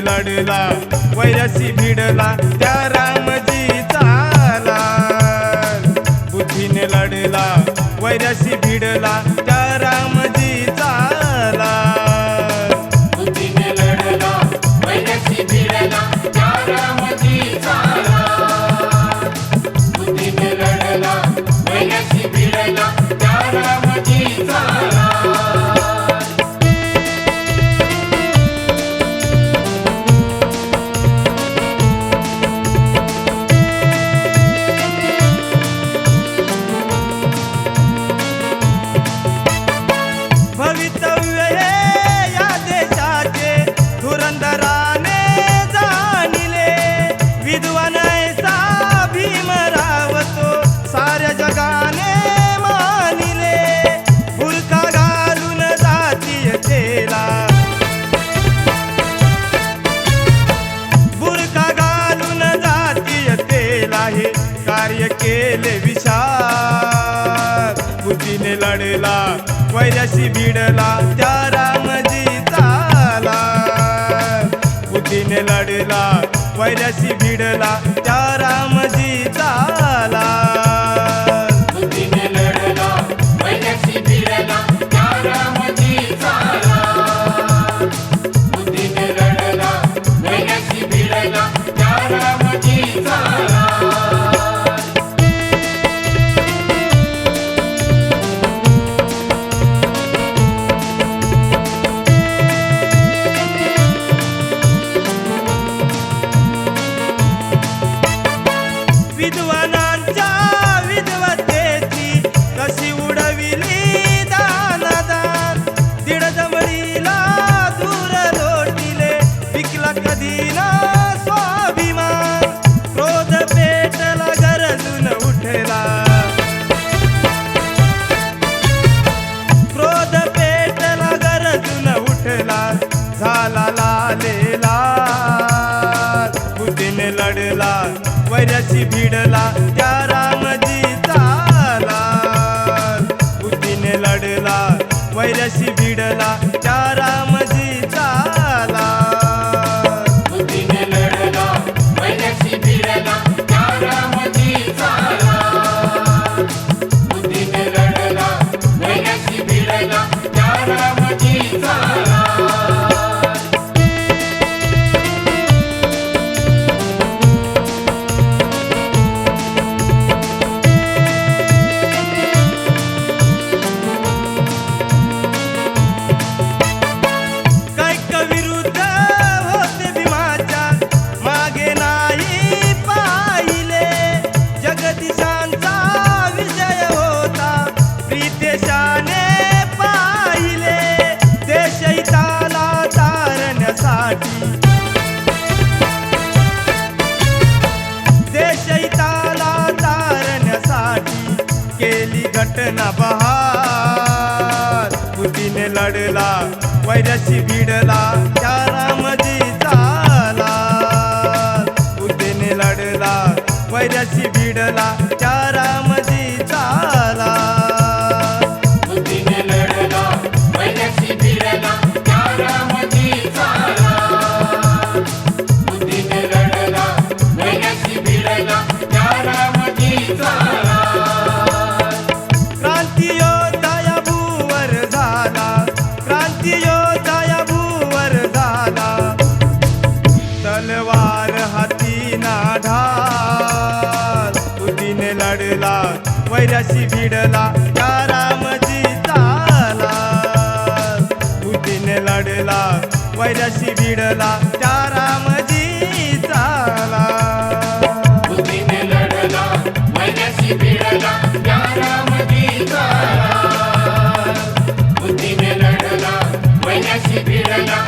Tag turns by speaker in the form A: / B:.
A: लढला वयसी भिडला त्या रामजी चाला. बुद्धीने लढला वयसी भिडला
B: भिडला वैराशी भिडला त्या रामजी चाला.
A: बुद्धीने लढला वैराशी भिडला त्या रामजी चाला. बुद्धीने लढला वैराशी भिडला
B: भिडला त्या रामजीचा चाला बुद्धीने लढला
A: वैरशी भिडला शैताला तारण्यासाठी केली घटना बहार. बुद्धीने लढला वैराशी भिडला त्या रामजी झाला पुतीने लढला वैराशी भिडला
B: वैराशी भिडला या रामजी चाला? बुद्धीने लढला वैराशी भिडला त्या रामजी चाला?
A: भिडला बुद्धीने वैराशी भिडला